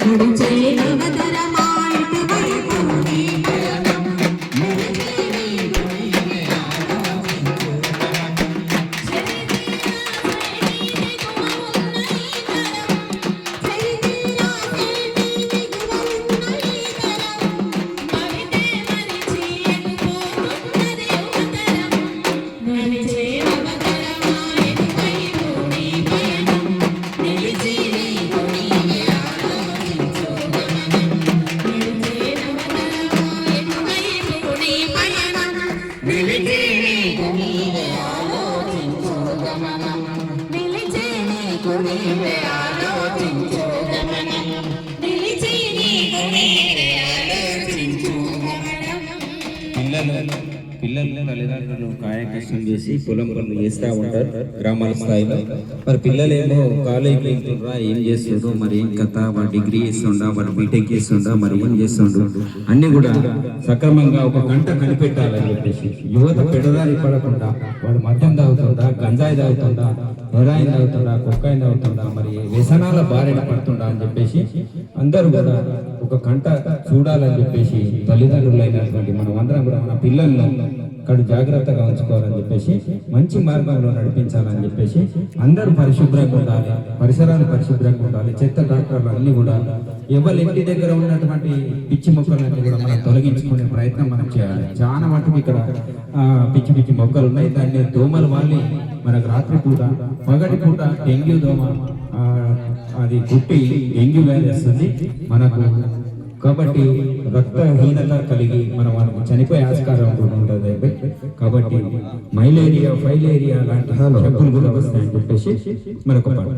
నడిచే నవదరా నీకు నీవే ఆలోచించు గమనం నిలిచి నీకు నీవే ఆలోచించు పిల్లలు పిల్లలు తల్లిదండ్రులు కాయకష్టం చేసి పొలం పనులు చేస్తూ ఉంటారు గ్రామాల స్థాయిలో. మరి పిల్లలేమో కాలేజీకి వెళ్తుండ్రా ఏం చేస్తుండ్రో మరి ఏం కథ వాడు డిగ్రీ చేస్తుండా వాడు బీటెక్ చేస్తుండా మరి ఏం చేస్తుండ్రు అన్ని కూడా సక్రమంగా ఒక గంట కనిపెట్టాలని చెప్పేసి. యువత పెడదారి పడకుండా వాడు మద్యం తాగుతుందా గంజాయి తాగుతుందా హెరాయిన్ తాగుతుందా కొక్కాయిన్ తాగుతుందా మరి వ్యసనాల బారిన పడుతుండా అని చెప్పేసి అందరూ కూడా ఒక కంట చూడాలని చెప్పేసి తల్లిదండ్రులైనటువంటి మనం అందరం కూడా మన పిల్లల్లో కడు జాగ్రత్తగా ఉంచుకోవాలని చెప్పేసి మంచి మార్గంలో నడిపించాలని చెప్పేసి అందరూ పరిశుభ్రంగా ఉండాలి పరిసరాలు పరిశుభ్రంగా ఉండాలి చెత్త డాక్టర్లు అన్ని కూడా ఎవరి ఇంటి దగ్గర ఉన్నటువంటి పిచ్చి మొక్కలన్నీ కూడా మనం తొలగించుకునే ప్రయత్నం మనం చేయాలి. చాలా మటుకు ఇక్కడ పిచ్చి పిచ్చి మొక్కలు ఉన్నాయి. దాన్ని దోమలు వాలి మనకు రాత్రి పూట పగటి పూట డెంగ్యూ దోమ అది కుట్టి డెంగ్యూ వ్యాధి వస్తుంది మనకు కాబట్టి రక్తహీనత కలిగి మనం మనకు చనిపోయే ఆస్కారం కూడా ఉంటుంది కాబట్టి మైలేరియా ఫైలేరియా లాంటి జబ్బులు కూడా వస్తాయని చెప్పేసి మనకు పాట